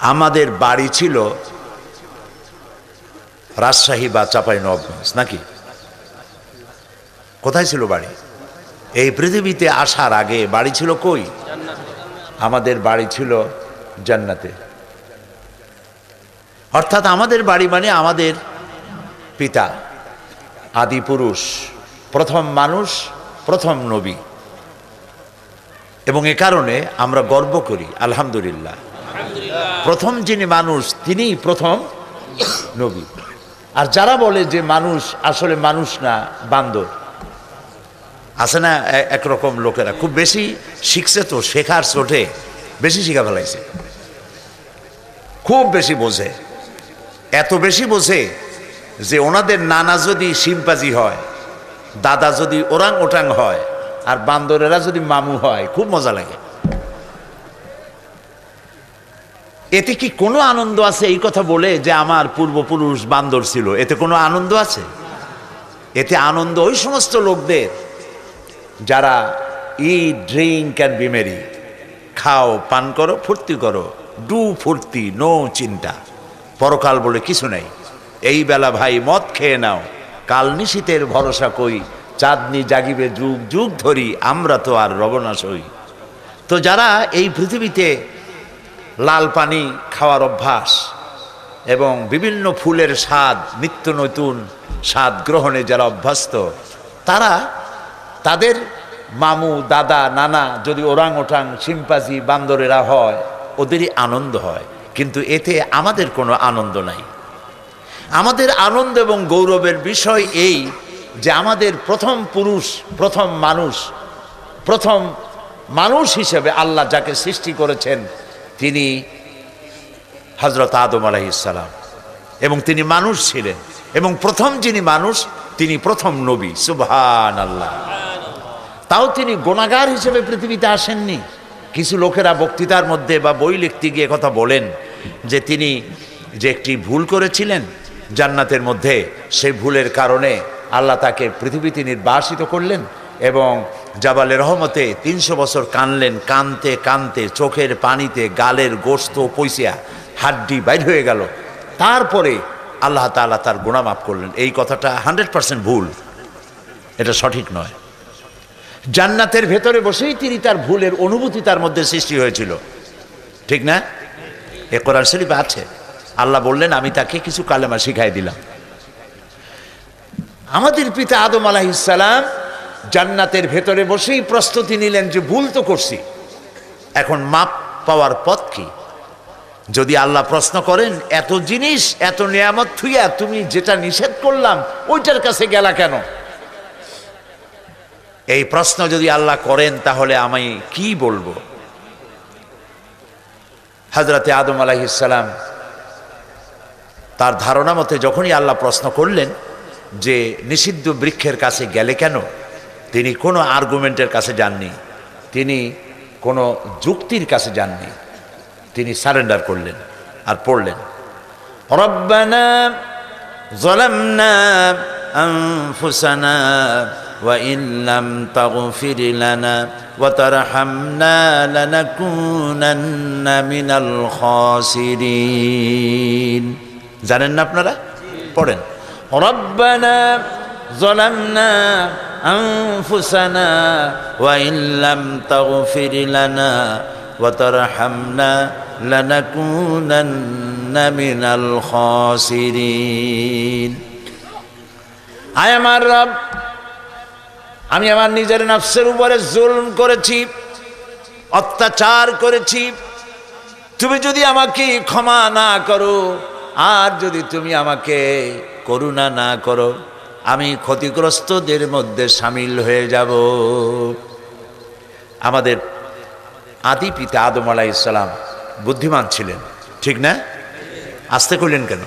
আমাদের বাড়ি ছিল রাজশাহী বা চাপাই নবগঞ্জ নাকি? কোথায় ছিল বাড়ি? এই পৃথিবীতে আসার আগে বাড়ি ছিল কই? আমাদের বাড়ি ছিল জান্নাতে। অর্থাৎ আমাদের বাড়ি মানে আমাদের পিতা, আদি পুরুষ, প্রথম মানুষ, প্রথম নবী। এবং এ কারণে আমরা গর্ব করি, আলহামদুলিল্লাহ। প্রথম যিনি মানুষ, তিনিই প্রথম নবী। আর যারা বলে যে মানুষ, আসলে মানুষ না, বান্দর। আছে না একরকম লোকেরা। খুব বেশি শিখছে তো, শেখার চোটে বেশি শিখা ফেলাইছে। খুব বেশি বোঝে। এত বেশি বোঝে যে ওনাদের নানা যদি শিম্পাজি হয়, দাদা যদি ওরাং ওটাং হয়, আর বান্দরেরা যদি মামু হয়, খুব মজা লাগে। এতে কি কোনো আনন্দ আছে? এই কথা বলে যে আমার পূর্বপুরুষ বান্দর ছিল। এতে কোনো আনন্দ আছে? এতে আনন্দ ওই সমস্ত লোকদের যারা ই ড্রিঙ্ক অ্যান্ড বিমেরি খাও, পান করো, ফুর্তি করো ডু ফুর্তি নো চিন্তা। পরকাল বলে কিছু নেই। এই বেলা ভাই মদ খেয়ে নাও। কাল নিশীতের ভরসা কই? চাঁদনি জাগিবে যুগ যুগ ধরি, আমরা তো আর রবনাশ হই তো যারা এই পৃথিবীতে লাল পানি খাওয়ার অভ্যাস এবং বিভিন্ন ফুলের স্বাদ, নিত্য নতুন স্বাদ গ্রহণে যারা অভ্যস্ত, তারা তাদের মামু, দাদা, নানা যদি ওরাং ওঠাং শিম্পাজি, বান্দরেরা হয়, ওদেরই আনন্দ হয়। কিন্তু এতে আমাদের কোনো আনন্দ নাই। আমাদের আনন্দ এবং গৌরবের বিষয় এই যে আমাদের প্রথম পুরুষ, প্রথম মানুষ প্রথম মানুষ হিসেবে আল্লাহ যাকে সৃষ্টি করেছেন তিনি হজরত আদম আলাইসালাম এবং তিনি মানুষ ছিলেন এবং প্রথম যিনি মানুষ, তিনি প্রথম নবী সুবহান আল্লাহ তাও তিনি গোনাগার হিসেবে পৃথিবীতে আসেননি। কিছু লোকেরা বক্তৃতার মধ্যে বা বই লিখতে গিয়ে কথা বলেন যে তিনি যে একটি ভুল করেছিলেন জান্নাতের মধ্যে সেই ভুলের কারণে আল্লাহ তাকে পৃথিবীতে নির্বাসিত করলেন এবং জাবালে রহমতে তিনশো বছর কানলেন, কানতে কানতে, চোখের পানিতে, গালের গোস্ত পয়সা হাড্ডি বাইর হয়ে গেল। তারপরে আল্লাহ তাআলা তার গুণা মাফ করলেন। এই কথাটা হান্ড্রেড পার্সেন্ট ভুল। এটা সঠিক নয়। জান্নাতের ভেতরে বসেই তিনি তার ভুলের অনুভূতি তার মধ্যে সৃষ্টি হয়েছিল। ঠিক না? এ কোরআন শরীফ আছে। আল্লাহ বললেন, আমি তাকে কিছু কালেমা শিখাই দিলাম। আমাদের পিতা আদম আলাহিসাল্লাম জান্নাতের ভেতরে বসেই প্রস্তুতি নিলেন যে ভুল তো করছি। এখন মাপ পাওয়ার পথ কি? যদি আল্লাহ প্রশ্ন করেন, এত জিনিস, এত নিয়ামত থুইয়া তুমি যেটা নিষেধ করলাম, ওইটার কাছে গেলা কেন? এই প্রশ্ন যদি আল্লাহ করেন, তাহলে আমি কি বলব? হজরতে আদম আলাইসালাম তার ধারণা মতে যখনই আল্লাহ প্রশ্ন করলেন যে নিষিদ্ধ বৃক্ষের কাছে গেলে কেন তিনি কোনো আর্গুমেন্টের কাছে যাননি তিনি কোনো যুক্তির কাছে যাননি তিনি সারেন্ডার করলেন আর পড়লেন রব্বানা ظلمنا أنفسنا وإن لم تغفر لنا وترحمنا لنكونن من الخاسرين জানেন না আপনারা পড়েন ربنا ظلمنا أنفسنا وإن لم تغفر لنا وترحمنا لنكونن من الخاسرين আয় আমার রব আমি আমার নিজের নফসের উপরে জুলম করেছি অত্যাচার করেছি তুমি যদি আমাকে ক্ষমা না করো আর যদি তুমি আমাকে করুণা না করো আমি ক্ষতিগ্রস্তদের মধ্যে সামিল হয়ে যাব। আমাদের আদি পিতা আদম আলাহ ইসলাম বুদ্ধিমান ছিলেন, ঠিক না? আসতে করলেন কেন?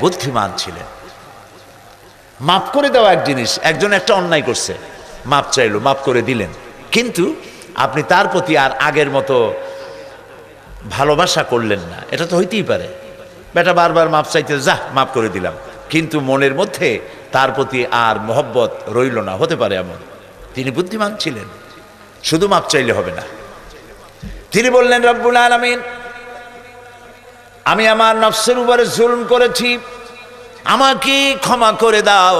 বুদ্ধিমান ছিলেন। মাফ করে দেওয়া এক জিনিস, একজন একটা অন্যায় করছে। মাপ চাইলো, মাফ করে দিলেন। কিন্তু আপনি তার প্রতি আর আগের মতো ভালোবাসা করলেন না। এটা তো হইতেই পারে। বেটা বারবার মাপ চাইতে যা মাফ করে দিলাম। কিন্তু মনের মধ্যে তার প্রতি আর মহব্বত রইল না, হতে পারে এমন। তিনি বুদ্ধিমান ছিলেন, শুধু মাপ চাইলে হবে না। তিনি বললেন, রব্বুল আলমিন, আমি আমার নফসের উপরে জুলুম করেছি, আমাকে ক্ষমা করে দাও,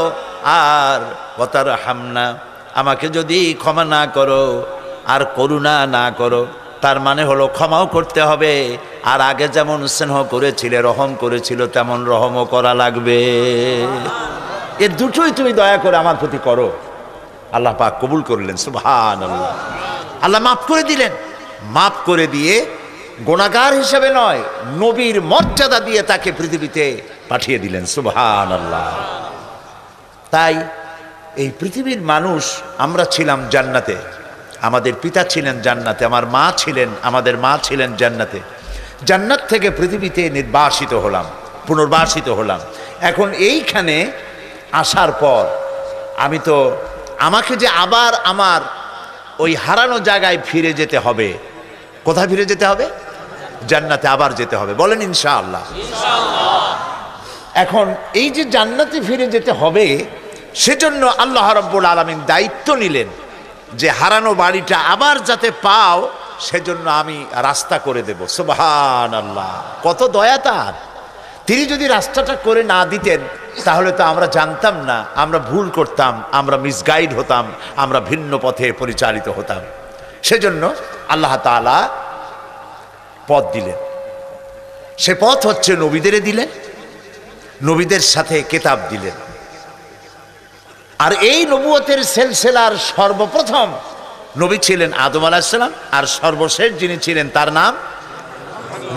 আর ওতার হামনা আমাকে যদি ক্ষমা না করো, আর করুণা না করো তার মানে হলো ক্ষমাও করতে হবে। আর আগে যেমন স্নেহ করেছিলে, রহম করেছিল, তেমন রহমও করা লাগবে। এ দুটোই তুমি দয়া করে আমার প্রতি করো। আল্লাহ পাক কবুল করলেন সুবহান আল্লাহ আল্লাহ মাফ করে দিলেন। মাফ করে দিয়ে গোনাগার হিসেবে নয়, নবীর মর্যাদা দিয়ে তাকে পৃথিবীতে পাঠিয়ে দিলেন সুবহান আল্লাহ তাই এই পৃথিবীর মানুষ, আমরা ছিলাম জান্নাতে। আমাদের পিতা ছিলেন জান্নাতে, আমার মা ছিলেন, আমাদের মা ছিলেন জান্নাতে। জান্নাত থেকে পৃথিবীতে নির্বাসিত হলাম, পুনর্বাসিত হলাম। এখন এইখানে আসার পর আমি তো আমাকে যে আবার আমার ওই হারানো জায়গায় ফিরে যেতে হবে, কোথায় ফিরে যেতে হবে? জান্নাতে আবার যেতে হবে। বলেন ইনশাআল্লাহ। এখন এই যে জান্নাতে ফিরে যেতে হবে, সেজন্য আল্লাহ রব্বুল আলমিন দায়িত্ব নিলেন। যে হারানো বাড়িটা আবার যাতে পাও, সেজন্য আমি রাস্তা করে দেব। সুবহান আল্লাহ কত দয়া তার। তিনি যদি রাস্তাটা করে না দিতেন, তাহলে তো আমরা জানতাম না, আমরা ভুল করতাম, আমরা মিসগাইড হতাম, আমরা ভিন্ন পথে পরিচালিত হতাম। সেজন্য আল্লাহ তাআলা পথ দিলেন। সে পথ হচ্ছে নবীদের দিলেন, নবীদের সাথে কেতাব দিলেন। আর এই নবুয়তের সেলসেলার সর্বপ্রথম নবী ছিলেন আদম আলাহিসাল্লাম আর সর্বশেষ যিনি ছিলেন তার নাম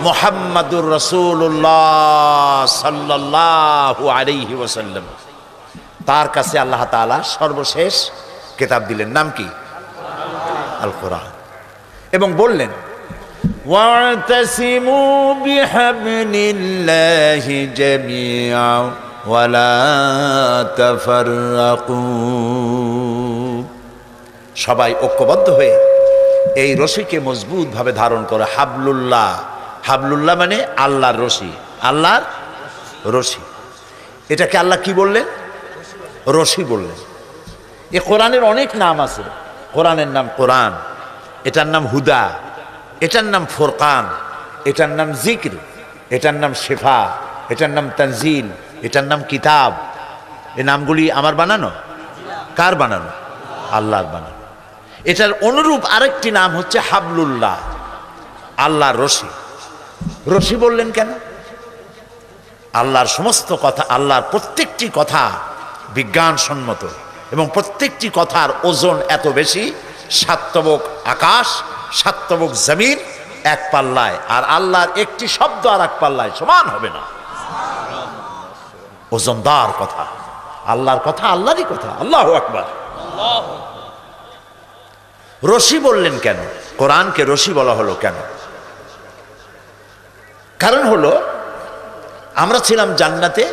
মোহাম্মদুর রসুল্লাহ সাল্লাহ আলিহি ওসাল্লাম তার কাছে আল্লাহ তালা সর্বশেষ কেতাব দিলেন। নাম কি? আল কোরআন এবং বললেন, ওয়াতাসিমু বিহাবনিল্লাহি জামিয়া ওয়ালা تفرقوا সবাই ঐক্যবদ্ধ হয়ে এই রশিকে মজবুতভাবে ধারণ করে, হাবলুল্লাহ। হাবলুল্লাহ মানে আল্লাহর রশি আল্লাহর রশি। এটাকে আল্লাহ কি বললেন? রশি বললেন। এ কোরআনের অনেক নাম আছে। কোরআনের নাম কোরআন, এটার নাম হুদা, এটার নাম ফোরকান, এটার নাম জিক্র, এটার নাম শেফা, এটার নাম তানজিল। এটার নাম কিতাব। এই নামগুলি আমার বানানো? কার বানানো? আল্লাহর বানানো। এটার অনুরূপ আরেকটি নাম হচ্ছে হাবলুল্লাহ, আল্লাহর রশি। রশি বললেন কেন? আল্লাহর সমস্ত কথা, আল্লাহর প্রত্যেকটি কথা বিজ্ঞানসম্মত এবং প্রত্যেকটি কথার ওজন এত বেশি সাত্তবক আকাশ সাত্তবক জমিন এক পাল্লায়। আর আল্লাহর একটি শব্দ আর এক পাল্লায় সমান হবে না। ওজনদার কথা। আল্লাহর কথা, আল্লাহরই কথা। আল্লাহ আকবার। রশি বললেন কেন? কোরআনকে রশি বলা হলো কেন? কারণ হলো, আমরা ছিলাম জান্নাতে,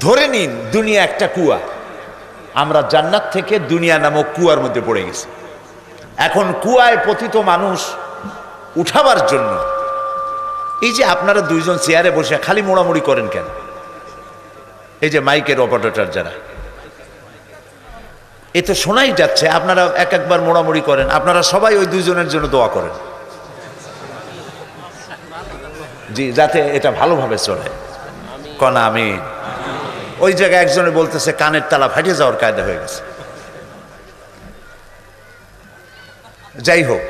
ধরে নিন দুনিয়া একটা কুয়া। আমরা জান্নাত থেকে দুনিয়া নামক কুয়ার মধ্যে পড়ে গেছি। এখন কুয়ায় পতিত মানুষ উঠাবার জন্য, এই যে আপনারা দুইজন চেয়ারে বসে খালি মোড়ামুড়ি করেন কেন? এই যে মাইকের অপারেটর যারা, এ তো শোনাই যাচ্ছে, আপনারা এক একবার মোড়ামুড়ি করেন, আপনারা সবাই ওই দুইজনের জন্য দোয়া করেন। জি, যাতে এটা ভালোভাবে চলে। কনা আমি, ওই জায়গায় একজনে বলতেছে, কানের তালা ফাটিয়ে যাওয়ার কায়দা হয়ে গেছে। যাই হোক,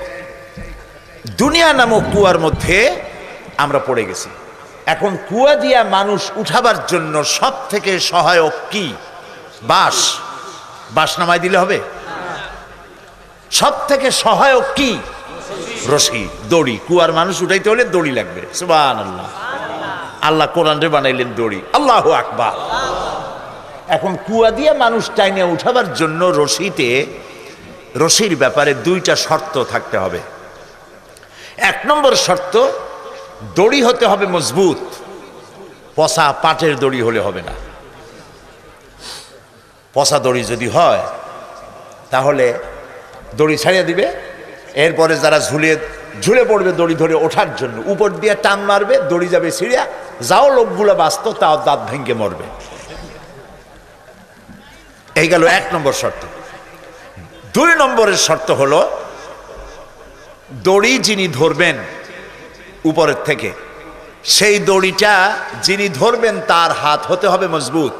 দুনিয়া নামক কুয়ার মধ্যে আমরা পড়ে গেছি। এখন কুয়া দিয়া মানুষ উঠাবার জন্য সব থেকে সহায়ক কি? বাস বাস নামাই দিলে হবে? সব থেকে সহায়ক কি? রশি, দড়ি। কুয়ার মানুষ উঠাইতে হলে দড়ি লাগবে। সুবান আল্লাহ আল্লাহ কোরআন বানাইলেন দড়ি। আল্লাহ আকবার। এখন কুয়া দিয়ে মানুষ টাইনে উঠাবার জন্য রশিতে, রশির ব্যাপারে দুইটা শর্ত থাকতে হবে। এক নম্বর শর্ত দড়ি হতে হবে মজবুত। পচা পাটের দড়ি হলে হবে না। পচা দড়ি যদি হয়, তাহলে দড়ি ছাড়িয়ে দিবে। এরপরে যারা ঝুলে ঝুলে পড়বে দড়ি ধরে ওঠার জন্য, উপর দিয়ে টান মারবে, দড়ি যাবে ছিঁড়িয়া, যাও লোকগুলো বাঁচত, তাও দাঁত ভেঙে মরবে। এই গেল এক নম্বর শর্ত। দুই নম্বরের শর্ত হলো, দড়ি যিনি ধরবেন উপরের থেকে। সেই দড়িটা যিনি ধরবেন, তার হাত হতে হবে মজবুত।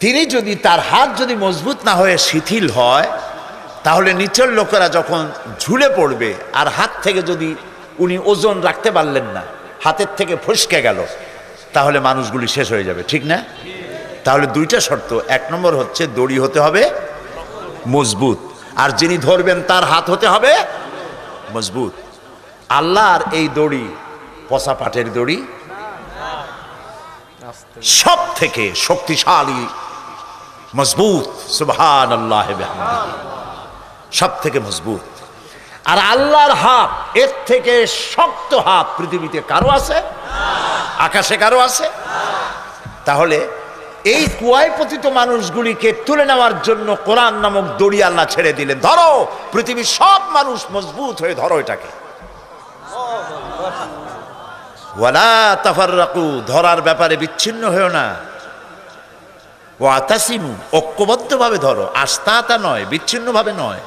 তিনি যদি, তার হাত যদি মজবুত না হয়ে শিথিল হয়, তাহলে নিচের লোকেরা যখন ঝুলে পড়বে, আর হাত থেকে যদি উনি ওজন রাখতে পারলেন না, হাতের থেকে ফসকে গেল, তাহলে মানুষগুলি শেষ হয়ে যাবে, ঠিক না? তাহলে দুইটা শর্ত। এক নম্বর হচ্ছে, দড়ি হতে হবে মজবুত। আর যিনি ধরবেন, তার হাত হতে হবে মজবুত। আল্লাহর এই দড়ি, পচা পাটের দড়ি সব থেকে শক্তিশালী, মজবুত সুবহান আল্লাহ সব থেকে মজবুত। আর আল্লাহর হাত, এর থেকে শক্ত হাত পৃথিবীতে কারও আছে? আকাশে কারও আছে? তাহলে এই কুয়ায় পতিত মানুষগুলিকে তুলে নেওয়ার জন্য কোরআন নামক দড়ি আল্লাহ ছেড়ে দিলেন। ধরো, পৃথিবীর সব মানুষ মজবুত হয়ে ধরো এটাকে। ওয়ালা তাফাররাকু, ধরার ব্যাপারে বিচ্ছিন্ন হয়েও না। ও আতাসিমু ঐক্যবদ্ধভাবে ধরো। আস্তাতা নয়, বিচ্ছিন্নভাবে নয়।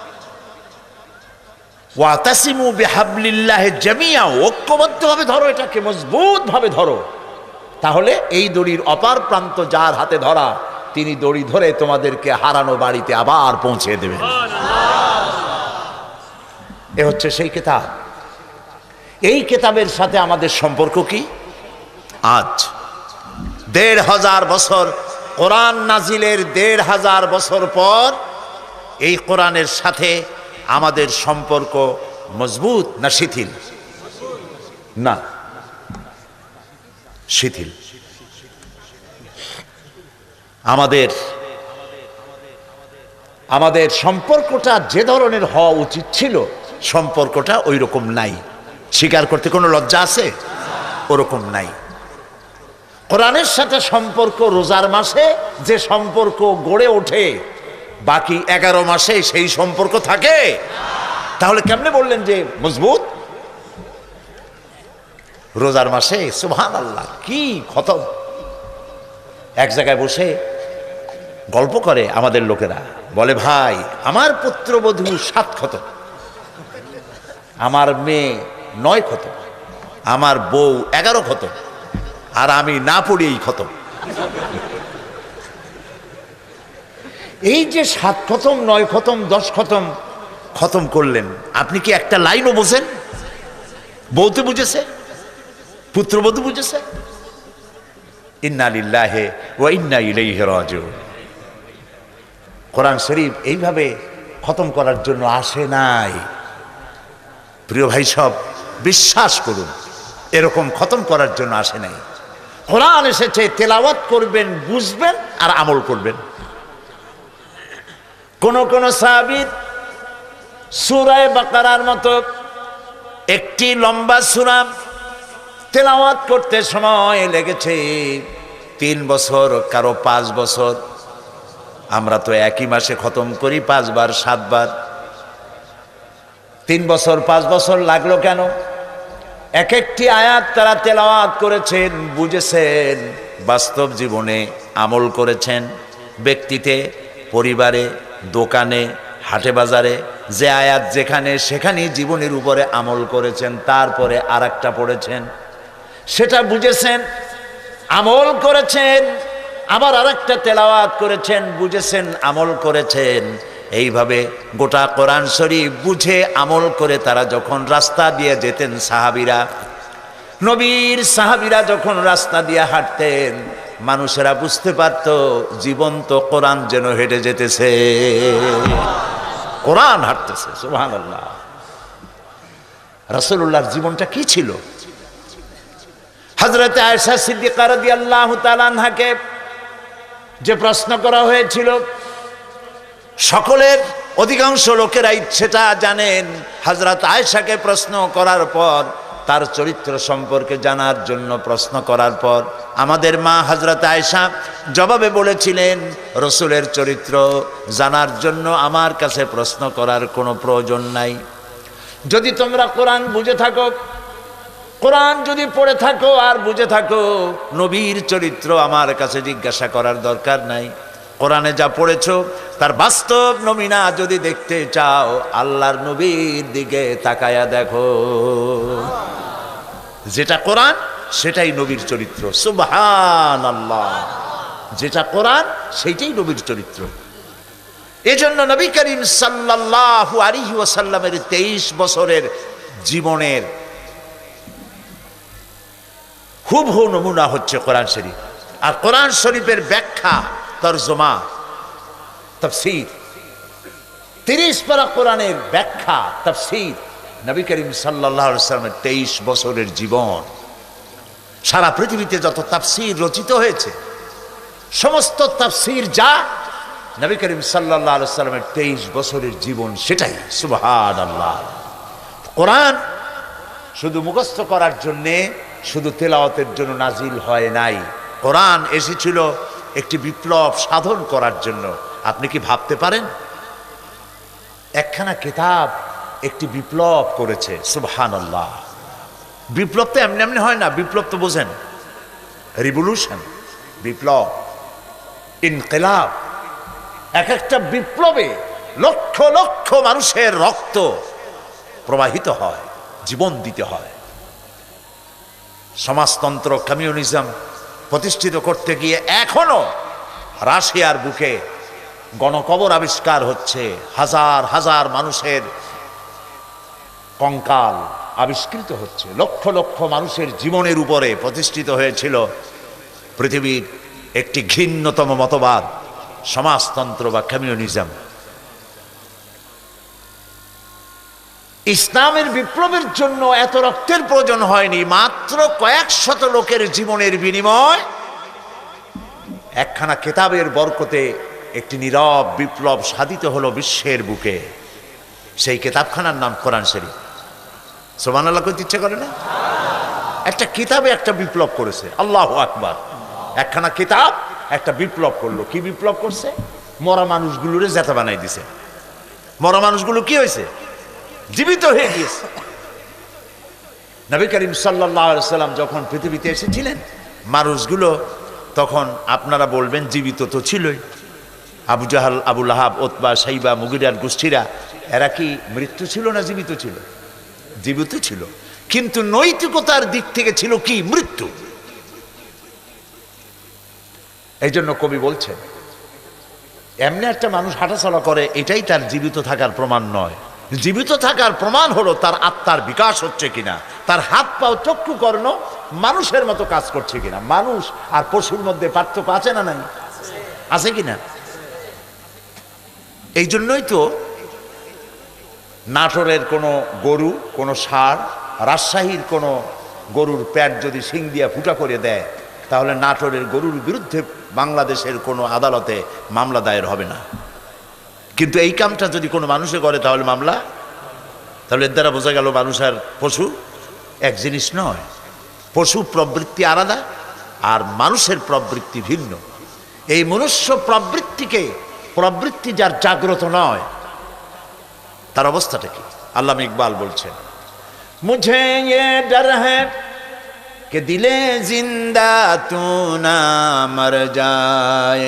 ও আতাসিমু বেহাবলিল্লাহে জামিয়া ঐক্যবদ্ধভাবে ধরো এটাকে মজবুত ভাবে ধরো। তাহলে এই দড়ির অপার প্রান্ত যার হাতে ধরা, তিনি দড়ি ধরে তোমাদেরকে হারানো বাড়িতে আবার পৌঁছে দেবেন। এ হচ্ছে সেই কেতাব। এই কেতাবের সাথে আমাদের সম্পর্ক কি? আজ দেড় হাজার বছর কোরআন নাজিলের দেড় হাজার বছর পর এই কোরআনের সাথে আমাদের সম্পর্ক মজবুত না শিথিল? না, শিথিল। আমাদের আমাদের সম্পর্কটা যে ধরনের হওয়া উচিত ছিল, সম্পর্কটা ওই রকম নাই। স্বীকার করতে কোনো লজ্জা আছে? ওরকম নাই। কোরআনের সাথে সম্পর্ক রোজার মাসে যে সম্পর্ক গড়ে ওঠে, বাকি এগারো মাসে সেই সম্পর্ক থাকে। তাহলে কেমনে বললেন যে মজবুত? রোজার মাসে সুবহান আল্লাহ কি খতম। এক জায়গায় বসে গল্প করে আমাদের লোকেরা। বলে, ভাই, আমার পুত্রবধূ সাত ক্ষত আমার মেয়ে নয় ক্ষত আমার বউ এগারো ক্ষত আর আমি না পড়িয়েই ক্ষত এই যে সাত খতম, নয় খতম, দশ খতম খতম করলেন, আপনি কি একটা লাইনও বোঝেন? বউতে বুঝেছে? পুত্রবধূ বুঝেছে? ইন্না লিল্লাহে ও ইন্না ইলাইহি রাজিউন। কোরআন শরীফ এইভাবে খতম করার জন্য আসে নাই। প্রিয় ভাই সব বিশ্বাস করুন, এরকম খতম করার জন্য আসে নাই। কোরআন এসেছে, তেলাওয়াত করবেন, বুঝবেন আর আমল করবেন। কোন কোন সাহাবির সুরায় বাকারার মতো একটি লম্বা সুরাম তেলাওয়াত করতে সময় লেগেছে। তিন বছর, কারও পাঁচ বছর। আমরা তো একই মাসে খতম করি, পাঁচবার, সাতবার। তিন বছর, পাঁচ বছর লাগল কেন? এক একটি আয়াত তারা তেলাওয়াত করেছেন, বুঝেছেন, বাস্তব জীবনে আমল করেছেন। ব্যক্তিতে, পরিবারে, দোকানে, হাটে বাজারে, যে আয়াত যেখানে, সেখানেই জীবনের উপরে আমল করেছেন, তারপরে আর একটা পড়েছেন। সেটা বুঝেছেন, আমল করেছেন, আবার আরেকটা তেলাওয়াত করেছেন, বুঝেছেন, আমল করেছেন। এইভাবে গোটা কোরআন শরীফ বুঝে আমল করে তারা যখন রাস্তা দিয়ে যেতেন সাহাবিরা, নবীর সাহাবিরা যখন রাস্তা দিয়ে হাঁটতেন, মানুষেরা বুঝতে পারত জীবন্ত কোরআন যেন হেঁটে যেতেছে। কোরআন হাঁটতেছে সুহান আল্লাহ রসুল্লাহর জীবনটা কি ছিল? হজরত আয়সা সিদ্দিকা রদি আল্লাহ তালানহাকে যে প্রশ্ন করা হয়েছিল সকলের অধিকাংশ লোকেরা ইচ্ছেটা জানেন। হজরত আয়সাকে প্রশ্ন করার পর, তার চরিত্র সম্পর্কে জানার জন্য প্রশ্ন করার পর, আমাদের মা হজরত আয়সা জবাবে বলেছিলেন, রসুলের চরিত্র জানার জন্য আমার কাছে প্রশ্ন করার কোনো প্রয়োজন নাই। যদি তোমরা কোরআন বুঝে থাকো, কোরআন যদি পড়ে থাকো আর বুঝে থাকো, নবীর চরিত্র আমার কাছে জিজ্ঞাসা করার দরকার নাই। কোরআনে যা পড়েছ, তার বাস্তব নমিনা যদি দেখতে চাও, আল্লাহর নবীর দিকে তাকায়া দেখো। যেটা কোরআন, সেটাই নবীর চরিত্র। সুবহান আল্লাহ যেটা কোরআন, সেইটাই নবীর চরিত্র। এজন্য নবী করিম সাল্লাল্লাহু আলাইহি ওয়াসাল্লামের তেইশ বছরের জীবনের হুবহু নমুনা হচ্ছে কোরআন শরীফ। আর কোরআন শরীফের ব্যাখ্যা তর্জমা, তফসির। তিরিশ পারা কোরআনের ব্যাখ্যা, তফসির। নবী করিম সাল্লামের তেইশ বছরের জীবন। সারা পৃথিবীতে যত তাফসির রচিত হয়েছে, সমস্ত তাফসির যা নবী করিম সাল্লাহ সাল্লামের তেইশ বছরের জীবন সেটাই সুবহান আল্লাহ কোরআন শুধু মুখস্থ করার জন্যে, শুধু তেলাওয়াতের জন্য নাজিল হয় নাই। কোরআন এসেছিল একটি বিপ্লব সাধন করার জন্য। আপনি কি ভাবতে পারেন? একখানা কিতাব একটি বিপ্লব করেছে সুবহান আল্লাহ বিপ্লব তো এমনি এমনি হয় না, বিপ্লব তো বোঝেন। রিভলিউশন বিপ্লব, ইনকিলাব। এক একটা বিপ্লবে লক্ষ লক্ষ মানুষের রক্ত প্রবাহিত হয়, জীবন দিতে হয়। সমাজতন্ত্র, কমিউনিজম প্রতিষ্ঠিত করতে গিয়ে এখনও রাশিয়ার বুকে গণকবর আবিষ্কার হচ্ছে। হাজার হাজার মানুষের কঙ্কাল আবিষ্কৃত হচ্ছে। লক্ষ লক্ষ মানুষের জীবনের উপরে প্রতিষ্ঠিত হয়েছিল পৃথিবীর একটি ঘৃণ্যতম মতবাদ, সমাজতন্ত্র বা কমিউনিজম। ইসলামের বিপ্লবের জন্য এত রক্তের প্রয়োজন হয়নি, মাত্র কয়েক শত লোকের জীবনের বিনিময়। একখানা কেতাবের বরকতে একটি নীরব বিপ্লব সাধিত হলো বিশ্বের বুকে। সেই কেতাবখানার নাম কোরআন শরীফ। সোমান আল্লাহ করতে ইচ্ছে করে না? একটা কিতাবে একটা বিপ্লব করেছে, আল্লাহ আকবার। একখানা কিতাব একটা বিপ্লব করল। কি বিপ্লব করছে? মরা মানুষগুলোরে জেতা বানাই দিছে। মরা মানুষগুলো কি হয়েছে? জীবিত হয়ে গিয়েছে। নবী করিম সাল্লাম যখন পৃথিবীতে এসেছিলেন, মানুষগুলো তখন আপনারা বলবেন, জীবিত তো ছিলই। আবু জাহাল, আবু লাহাব ওতবা সাইবা, মুগিরার গোষ্ঠীরা, এরা কি মৃত্যু ছিল না জীবিত ছিল? জীবিত ছিল। কিন্তু নৈতিকতার দিক থেকে ছিল কি? মৃত্যু। এই জন্য কবি বলছেন, এমনি একটা মানুষ হাঁটাচলা করে, এটাই তার জীবিত থাকার প্রমাণ নয়। জীবিত থাকার প্রমাণ হলো তার আত্মার বিকাশ হচ্ছে কিনা। তার হাত পাও চক্ষু কর্ণ মানুষের মতো কাজ করছে কিনা। মানুষ আর পশুর মধ্যে পার্থক্য আছে না নাই? আছে কিনা? এই জন্যই তো নাটোরের কোনো গরু, কোনো সার রাজশাহীর কোনো গরুর প্যাট যদি সিং দিয়া ফুটা করে দেয়, তাহলে নাটোরের গরুর বিরুদ্ধে বাংলাদেশের কোনো আদালতে মামলা দায়ের হবে না। কিন্তু এই কামটা যদি কোনো মানুষে করে, তাহলে মামলা? তাহলে এর দ্বারা বোঝা গেল মানুষ আর পশু এক জিনিস নয়। পশু প্রবৃত্তি আলাদা আর মানুষের প্রবৃত্তি ভিন্ন। এই মনুষ্য প্রবৃত্তিকে, প্রবৃত্তি যার জাগ্রত নয়, তার অবস্থাটা কি? আল্লাহ ইকবাল বলছেন মুঝে ডর কে দিলে জিন্দা তু না মর যায়।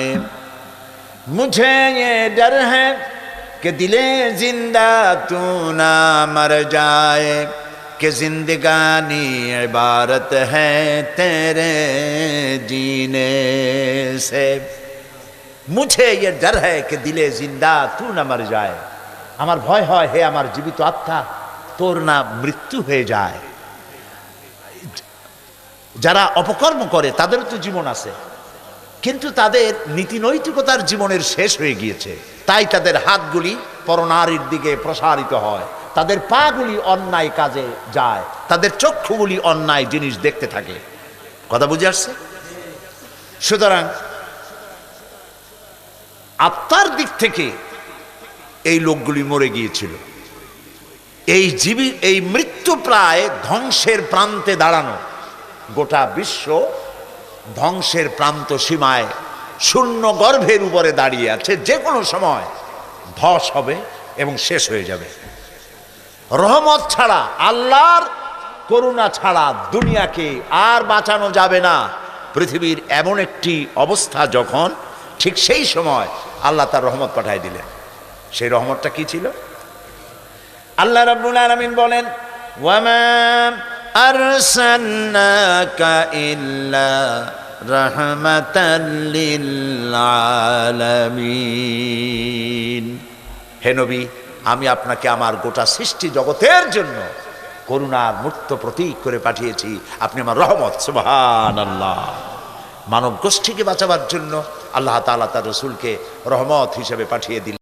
मुझे ये डर है कि दिले जिंदा तू ना मर जाए कि जिंदगानी इबारत है तेरे जीने से মুঝে ये डर है कि दिले जिंदा तू ना मर जाए আমার ভয় হয় হে আমার জীবিত আত্মা তোর না মৃত্যু হয়ে যায় যারা অপকর্ম করে তাদের তো জীবন আছে কিন্তু তাদের নীতি নৈতিকতার জীবনের শেষ হয়ে গিয়েছে। তাই তাদের হাতগুলি পরনারীর দিকে প্রসারিত হয়। তাদের পাগুলি অন্যায় কাজে যায়। তাদের চক্ষুগুলি অন্যায় জিনিস দেখতে থাকে। কথা বুঝে আসছে? সুতরাং আত্মার দিক থেকে এই লোকগুলি মরে গিয়েছিল। এই জীবী, এই মৃত্যু প্রায় ধ্বংসের প্রান্তে দাঁড়ানো গোটা বিশ্ব ধ্বংসের প্রান্ত সীমায় শূন্য গর্ভের উপরে দাঁড়িয়ে আছে, যে কোনো সময় ধস হবে এবং শেষ হয়ে যাবে। রহমত ছাড়া, আল্লাহর করুণা ছাড়া দুনিয়াকে আর বাঁচানো যাবে না। পৃথিবীর এমন একটি অবস্থা যখন, ঠিক সেই সময় আল্লাহ তার রহমত পাঠায় দিলেন। সেই রহমতটা কি ছিল? আল্লাহ রাব্বুল আলামিন বলেন ওয়ামা أرسلناك إلا رحمة للعالمين হে নবী আমি আপনাকে আমার গোটা সৃষ্টি জগতের জন্য করুণার মূর্ত প্রতীক করে পাঠিয়েছি আপনি আমার রহমত সুবহান আল্লাহ মানব গোষ্ঠীকে বাঁচাবার জন্য আল্লাহ তাআলা তার রসুলকে রহমত হিসেবে পাঠিয়ে দিলেন